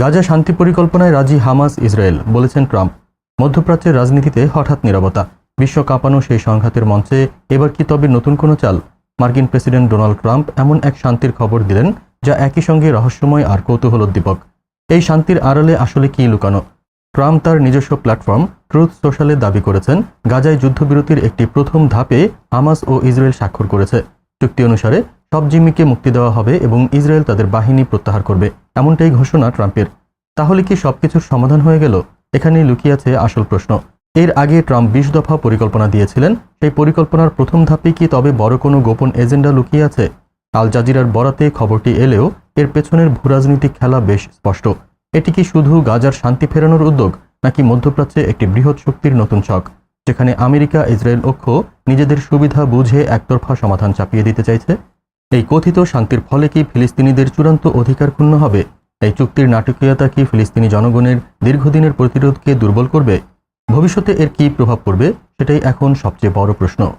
গাজা শান্তি পরিকল্পনায় রাজি হামাস ইসরায়েল, বলেছেন ট্রাম্প। মধ্যপ্রাচ্যের রাজনীতিতে হঠাৎ নীরবতা। বিশ্ব কাঁপানো সেই সংঘাতের মঞ্চে এবার কি তবে নতুন কোনো চাল? মার্কিন প্রেসিডেন্ট ডোনাল্ড ট্রাম্প এমন এক শান্তির খবর দিলেন, যা একই সঙ্গে রহস্যময় আর কৌতূহলোদ্দীপক এই শান্তির আড়ালে আসলে কি লুকানো? ট্রাম্প তার নিজস্ব প্ল্যাটফর্ম, ট্রুথ সোশ্যালে দাবি করেছেন, গাজায় যুদ্ধবিরতির একটি প্রথম ধাপে হামাস ও ইসরায়েল স্বাক্ষর করেছে। চুক্তি অনুসারে সব জিম্মিকে মুক্তি দেওয়া হবে এবং ইসরায়েল তাদের বাহিনী প্রত্যাহার করবে। এমনটাই ঘোষণা ট্রাম্পের। তাহলে কি সবকিছুর সমাধান হয়ে গেল? এখানেই লুকিয়ে আছে আসল প্রশ্ন। এর আগে ট্রাম্প বিশ দফা পরিকল্পনা দিয়েছিলেন। সেই পরিকল্পনার প্রথম ধাপে কি তবে বড় কোনো গোপন এজেন্ডা লুকিয়ে আছে? আল জাজিরার বরাতে খবরটি এলেও এর পেছনের ভূরাজনৈতিক খেলা বেশ স্পষ্ট। এটি কি শুধু গাজার শান্তি ফেরানোর উদ্যোগ, নাকি মধ্যপ্রাচ্যে একটি বৃহৎ শক্তির নতুন ছক, যেখানে আমেরিকা, ইসরায়েল পক্ষ নিজেদের সুবিধা বুঝে একতরফা সমাধান চাপিয়ে দিতে চাইছে? এই কথিত শান্তির ফলে কি ফিলিস্তিনিদের চূড়ান্ত অধিকার ক্ষুণ্ণ হবে? এই চুক্তির নাটকীয়তা কি ফিলিস্তিনি জনগণের দীর্ঘদিনের প্রতিরোধকে দুর্বল করবে? ভবিষ্যতে এর কি প্রভাব পড়বে? সেটাই এখন সবচেয়ে বড় প্রশ্ন।